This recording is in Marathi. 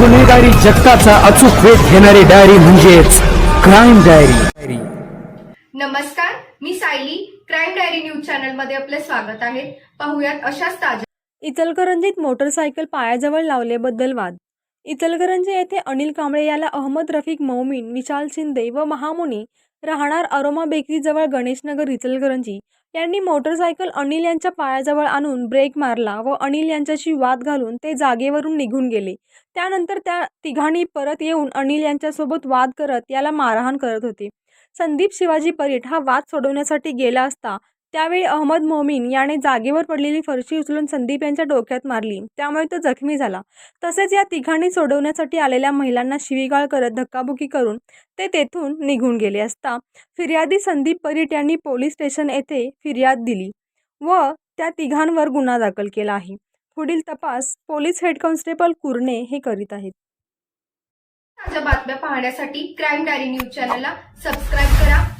गुन्हेगारी जगताचा अचूक वेध घेणारी डायरी म्हणजेच क्राईम डायरी. नमस्कार मी सायली. क्राईम डायरी न्यूज चॅनलमध्ये आपले स्वागत आहे. पाहुयात अशाच ताज्या इचलकरंजीत मोटरसायकल पायाजवळ लावल्याबद्दल वाद. इचलकरंजी येथे अनिल कांबळे याला अहमद रफिक मौमीन विशाल शिंदे व महामुनी राहणार अरोमा बेकरीजवळ गणेशनगर इचलकरंजी. यांनी मोटरसायकल अनिल यांच्या पायाजवळ आणून ब्रेक मारला व अनिल यांच्याशी वाद घालून ते जागेवरून निघून गेले. त्यानंतर त्या तिघांनी परत येऊन अनिल यांच्यासोबत वाद करत याला मारहाण करत होते. संदीप शिवाजी परीट हा वाद सोडवण्यासाठी गेला असता त्यावेळी अहमद मोमीन याने जागेवर पडलेली फरशी उचलून संदीप यांच्या डोक्यात मारली. त्यामुळे तो जखमी झाला. तसेच या तिघांनी सोडवण्यासाठी आलेल्या महिलांना शिवीगाळ करत धक्काबुक्की करून ते तेथून निघून गेले असता फिर्यादी संदीप परीट यांनी पोलीस स्टेशन येथे फिर्याद दिली व त्या तिघांवर गुन्हा दाखल केला आहे. पुढील तपास पोलीस हेड कॉन्स्टेबल कुर्णे हे करीत आहेत. ताज्या बातम्या पाहण्यासाठी क्राईम डायरी न्यूज चॅनलला सबस्क्राईब करा.